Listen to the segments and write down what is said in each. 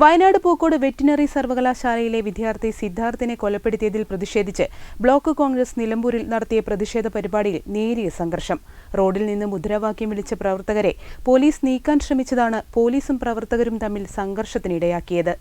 Wayanad Pookode veterinary സർവകലാശാലയിലെ വിദ്യാർത്ഥി സിദ്ധാർത്ഥിനെ കൊലപ്പെടുത്തിയതിൽ പ്രതിഷേധിച്ച് ബ്ലോക്ക് കോൺഗ്രസ് നിലമ്പൂരിൽ നടത്തിയ പ്രതിഷേധ പരിപാടിയിൽ നേരിയ സംഘർഷം. റോഡിൽ നിന്ന് മുദ്രാവാക്യം വിളിച്ച പ്രവർത്തകരെ പോലീസ് നീക്കാൻ ശ്രമിച്ചതാണ് പോലീസും പ്രവർത്തകരും തമ്മിൽ സംഘർഷത്തിനിടയാക്കിയത്.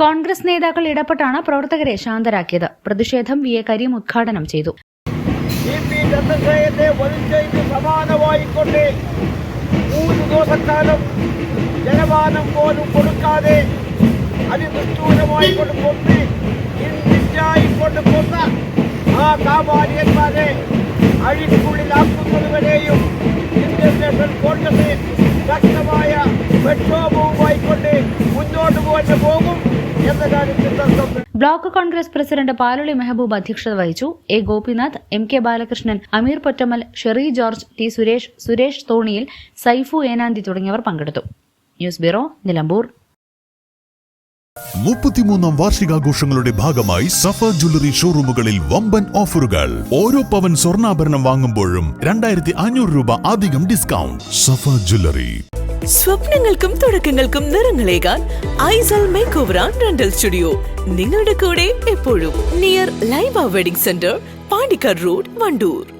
കോൺഗ്രസ് നേതാക്കൾ ഇടപെട്ടാണ് പ്രവർത്തകരെ ശാന്തരാക്കിയത്. പ്രതിഷേധം വി എ കരീം ഉദ്ഘാടനം ചെയ്തു. സമാനമായിക്കൊണ്ട് മൂന്ന് ദിവസക്കാലം ജലപാനം പോലും കൊടുക്കാതെ അതിനിഷ്ഠൂരമായിക്കൊണ്ട് കൊന്ന് ഇന്നിറ്റായിക്കൊണ്ട് കൊന്ന ആ കാപാലിയന്മാരെ അഴിക്കുള്ളിലാക്കുന്നതുവരെയും ഇന്ത്യൻ നാഷണൽ കോൺഗ്രസ് ശക്തമായ പ്രക്ഷോഭവുമായിക്കൊണ്ട് മുന്നോട്ട് പോയിട്ട് പോകും എന്ന കാര്യത്തിൽ block Congress president Paluli Mehaboob അധ്യക്ഷത വഹിച്ചു. A Gopinath M K Balakrishnan Ameer Pottammal Sherry George T Suresh Suresh തോണിയിൽ സൈഫു ഏനാന്തി തുടങ്ങിയവർ പങ്കെടുത്തു. News bureau Nilambur. മുപ്പത്തിമൂന്നാം വാർഷികാഘോഷങ്ങളുടെ ഭാഗമായി സഫ ജ്വല്ലറി ഷോറൂമുകളിൽ വമ്പൻ ഓഫറുകൾ. ഓരോ പവൻ സ്വർണാഭരണം വാങ്ങുമ്പോഴും രണ്ടായിരത്തി അഞ്ഞൂറ് രൂപ അധികം ഡിസ്കൗണ്ട്. സഫ ജ്വല്ലറി. സ്വപ്നങ്ങൾക്കും തുടക്കങ്ങൾക്കും നിറങ്ങളേകാൻ Aisal make over rental studio. നിങ്ങളുടെ കൂടെ എപ്പോഴും near Laiba wedding centre Pandikkad road Wandoor.